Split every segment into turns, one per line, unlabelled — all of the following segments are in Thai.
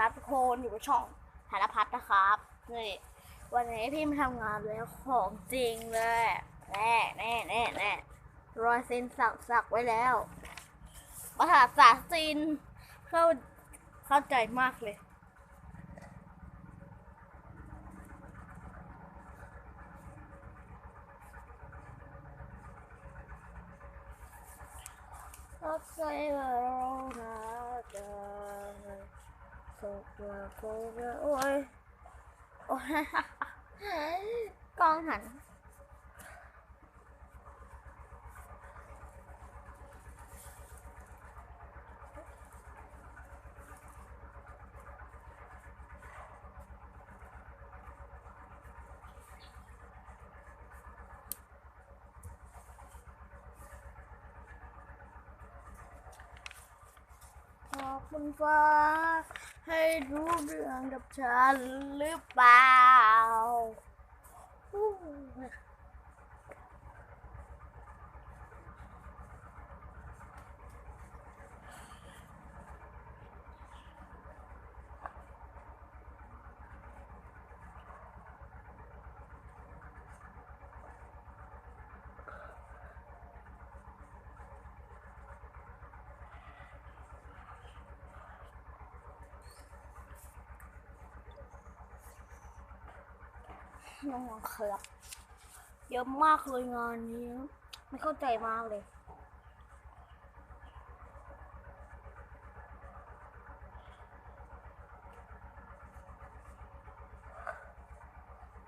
ครับทุกคนอยู่กับช่องธนพัฒน์นะครับนี่วันนี้พี่มาทำงานแล้วของจริงเลยแน่แน่แน่แน่รอยเซนสักสักไว้แล้วภาษาศาสตร์จีนเข้าเข้าใจมากเลยเข้าใจแล้วนะ สุดยอดโโอ้ย ให้รู้เรื่องกับฉันหรือเปล่า ครับเยอะมากเลยงานนี้ ไม่เข้าใจมากเลย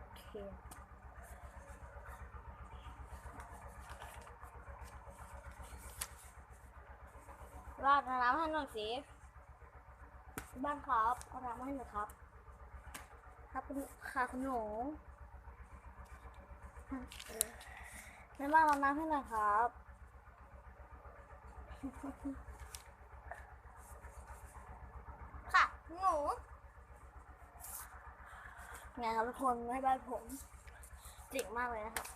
โอเคราดน้ำให้หน่อยสิบ้านครับเอาน้ำมาให้หน่อยครับ ครับคุณค่ะคุณหนู แม่บ้านเอาน้ำให้หน่อยครับ ค่ะคุณหนูไงครับทุกคนให้บ้านผมเจ๋งมากเลยนะครับ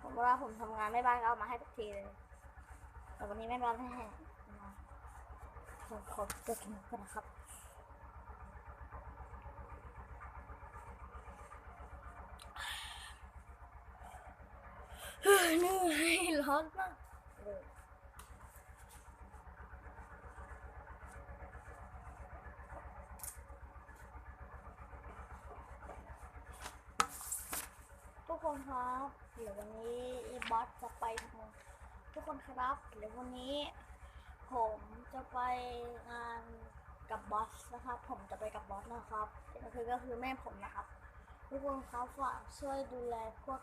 ผมว่าผมทำงานแม่บ้านก็เอามาให้ทุกทีเลย แต่วันนี้แม่บ้านไม่ให้มาผมขอจะกินกันนะครับ เหนื่ อยร้อนมากเลยทุกคนครับเดี๋ยววันนี้อีบอสจะไปทำทุกคนครับเดี๋ยววันนี้ ผมจะไปงานกับบอสนะครับ ผมจะไปกับบอสนะครับก็คือก็คือแม่ผมนะครับ ทุกคนครับฝากช่วยดูแลพวก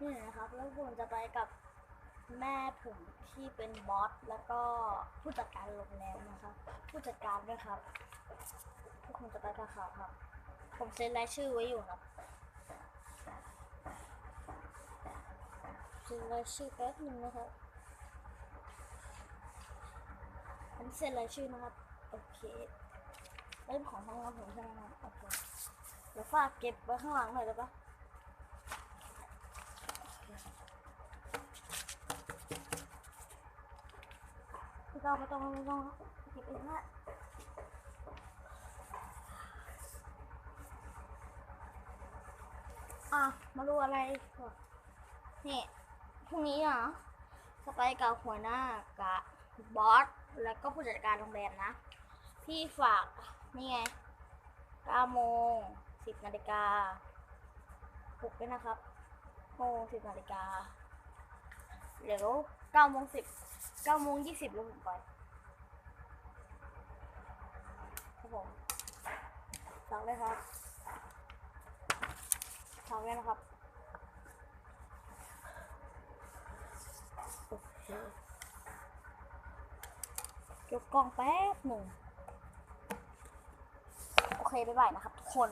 นี่นะครับ แล้วผมจะไปกับ แม่ผมที่เป็นบอสแล้วก็ผู้จัดการโรงแรมนะครับ ผู้จัดการด้วยครับทุกคนจะไปกับเขาครับ ผมเซ็นรายชื่อไว้อยู่ครับเซ็นรายชื่อแป๊บหนึงนะครับอันนี้เซ็นรายชื่อนะครับโอเคเล่มของทางงานผมใช่ไหมครับโอเคเดี๋ยวฝากเก็บไว้ข้างหลังหน่อยได้ปะ ไม่ต้องไม่ต้องไม่ต้องเก็บเองละอะมาดูอะไรก่อนนี่พรุ่งนี้เหรอจะไปกับหัวหน้ากับบอสแล้วก็ผู้จัดการโรงแรมนะ พี่ฝาก นี่ไง9โมง10นาฬิกาปลุกด้วยนะครับโมง10นาฬิกาเดี๋ยว9โมง10 9โมง20แล้วผมไปครับผมฝากเลยครับฝากด้วยนะครับยกกล้องแป๊บหนึ่งโอเคบ๊ายบายนะครับทุกคน